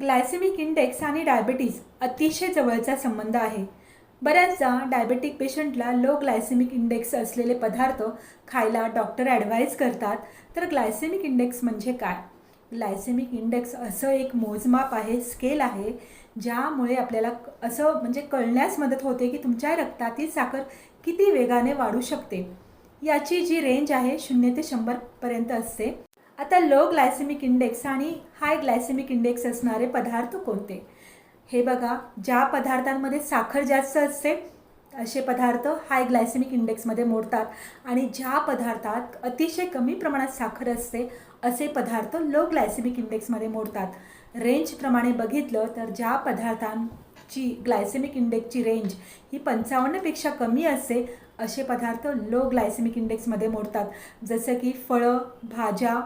Glycaemic index आणि diabetes अतिशय जवळचा संबंध आहे. बऱ्याचदा डायबेटिक पेशंटला लो ग्लायसेमिक इंडेक्स असलेले पदार्थ खायला डॉक्टर ॲडवाईज करतात तर ग्लायसेमिक इंडेक्स म्हणजे काय? ग्लायसेमिक इंडेक्स असं एक मोजमाप आहे स्केल आहे ज्यामुळे आपल्याला असं म्हणजे कळण्यास मदत होते की तुमच्या रक्तातील साखर किती वेगाने वाढू शकते. याची जी रेंज आहे शून्य ते शंभरपर्यंत असते. आता लो ग्लायसेमिक इंडेक्स आणि हाय ग्लायसेमिक इंडेक्स असणारे पदार्थ कोणते? हे बघा ज्या पदार्थांमध्ये साखर जास्त असते असे पदार्थ हाय ग्लायसेमिक इंडेक्समध्ये मोडतात. आणि ज्या पदार्थात अतिशय कमी प्रमाणात साखर असते असे पदार्थ लो ग्लायसेमिक इंडेक्समध्ये मोडतात. रेंजप्रमाणे बघितलं तर ज्या पदार्थांची ग्लायसेमिक इंडेक्सची रेंज ही पंचावन्नपेक्षा कमी असते असे पदार्थ लो ग्लायसेमिक इंडेक्समध्ये मोडतात. जसं की फळं भाज्या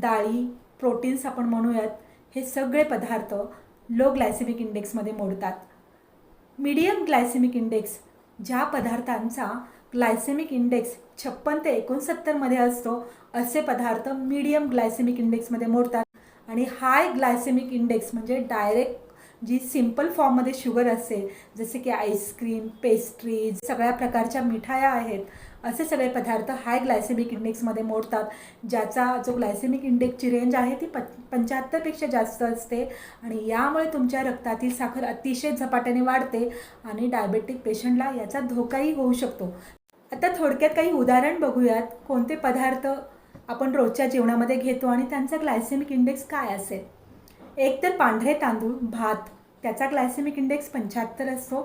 डाळी प्रोटीन्स आपण म्हणूयात हे सगळे पदार्थ लो ग्लायसेमिक इंडेक्समध्ये मोडतात. मीडियम ग्लायसेमिक इंडेक्स ज्या पदार्थांचा ग्लायसेमिक इंडेक्स छप्पन ते एकोणसत्तरमध्ये असतो असे पदार्थ मीडियम ग्लायसेमिक इंडेक्समध्ये मोडतात. आणि हाय ग्लायसेमिक इंडेक्स म्हणजे डायरेक्ट जी सिंपल फॉर्ममध्ये शुगर असेल जसे की आईस्क्रीम पेस्ट्रीज सगळ्या प्रकारच्या मिठाया आहेत असे सगळे पदार्थ हाय ग्लायसेमिक इंडेक्समध्ये मोडतात ज्याचा जो ग्लायसेमिक इंडेक्सची रेंज आहे ती प पंच्याहत्तरपेक्षा जास्त असते आणि यामुळे तुमच्या रक्तातील साखर अतिशय झपाट्याने वाढते आणि डायबेटिक पेशंटला याचा धोकाही होऊ शकतो. आता थोडक्यात काही उदाहरण बघूयात कोणते पदार्थ आपण रोजच्या जेवणामध्ये घेतो आणि त्यांचा ग्लायसेमिक इंडेक्स काय असेल? एक तर पांढरे तांदूळ भात. त्याचा ग्लायसेमिक इंडेक्स पंच्याहत्तर असतो.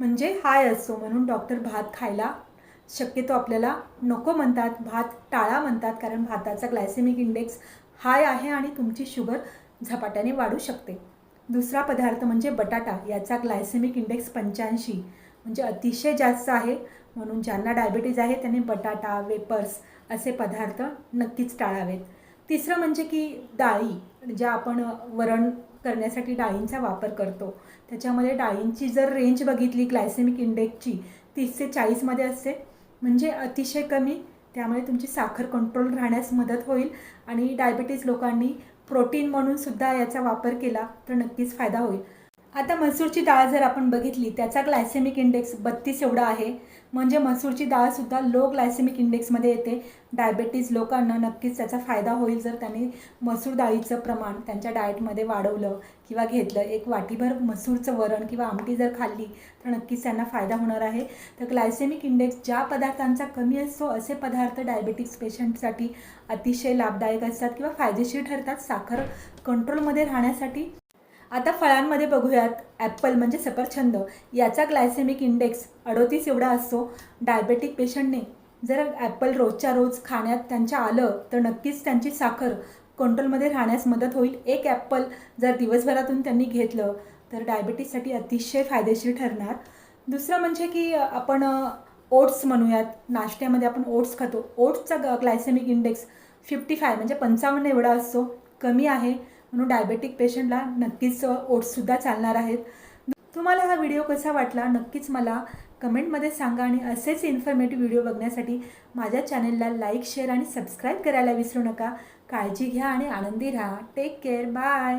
म्हणजे हाय असतो म्हणून डॉक्टर भात खायला शक्यतो आपल्याला नको म्हणतात. भात टाळा म्हणतात कारण भाताचा ग्लायसेमिक इंडेक्स हाय आहे आणि तुमची शुगर झपाट्याने वाढू शकते. दुसरा पदार्थ म्हणजे बटाटा. याचा ग्लायसेमिक इंडेक्स पंच्याऐंशी. म्हणजे अतिशय जास्त आहे म्हणून ज्यांना डायबिटीज आहे त्यांनी बटाटा वेपर्स असे पदार्थ नक्कीच टाळावेत. तिसरं म्हणजे की डाळी ज्या आपण वरण करण्यासाठी डाळींचा वापर करतो. त्याच्यामध्ये डाळींची जर रेंज बघितली ग्लायसेमिक इंडेक्सची तीस ते चाळीसमध्ये असते. म्हणजे अतिशय कमी. त्यामुळे तुमची साखर कंट्रोल राहण्यास मदत होईल. आणि डायबिटीज लोकांनी प्रोटीन म्हणून सुद्धा याचा वापर केला तर नक्कीच फायदा होईल. आता मसूरची डाळ जर आपण बघितली त्याचा ग्लायसेमिक इंडेक्स बत्तीस एवढा आहे. म्हणजे मसूरची डाळसुद्धा लो ग्लायसेमिक इंडेक्समध्ये येते. डायबेटीज लोकांना नक्कीच त्याचा फायदा होईल जर त्यांनी मसूर डाळीचं प्रमाण त्यांच्या डाएटमध्ये वाढवलं किंवा घेतलं. एक वाटीभर मसूरचं वरण किंवा आमटी जर खाल्ली तर नक्कीच त्यांना फायदा होणार आहे. तर ग्लायसेमिक इंडेक्स ज्या पदार्थांचा कमी असतो असे पदार्थ डायबेटिक्स पेशंटसाठी अतिशय लाभदायक असतात किंवा फायदेशीर ठरतात. साखर कंट्रोलमध्ये राहण्यासाठी आता फळांमध्ये बघूयात. ॲपल म्हणजे सफरचंद याचा ग्लायसेमिक इंडेक्स अडोतीस एवढा असतो. डायबेटिक पेशंटने जर ॲपल रोजच्या रोज खाण्यात त्यांच्या आलं तर नक्कीच त्यांची साखर कंट्रोलमध्ये राहण्यास मदत होईल. एक ॲपल जर दिवसभरातून त्यांनी घेतलं तर डायबिटीजसाठी अतिशय फायदेशीर ठरणार. दुसरं म्हणजे की आपण ओट्स म्हणूयात. नाश्त्यामध्ये आपण ओट्स खातो. ओट्सचा ग ग्लायसेमिक इंडेक्स फिफ्टी फाय म्हणजे पंचावन्न एवढा असतो. कमी आहे. म्हणून डायबेटिक पेशंटला नक्कीच ओट्ससुद्धा चालणार आहेत. तुम्हाला हा व्हिडिओ कसा वाटला? नक्कीच मला कमेंटमध्ये सांगा आणि असेच इन्फॉर्मेटिव्ह व्हिडिओ बघण्यासाठी माझ्या चॅनेलला लाईक शेअर आणि सबस्क्राईब करायला विसरू नका. काळजी घ्या आणि आनंदी राहा. Take care bye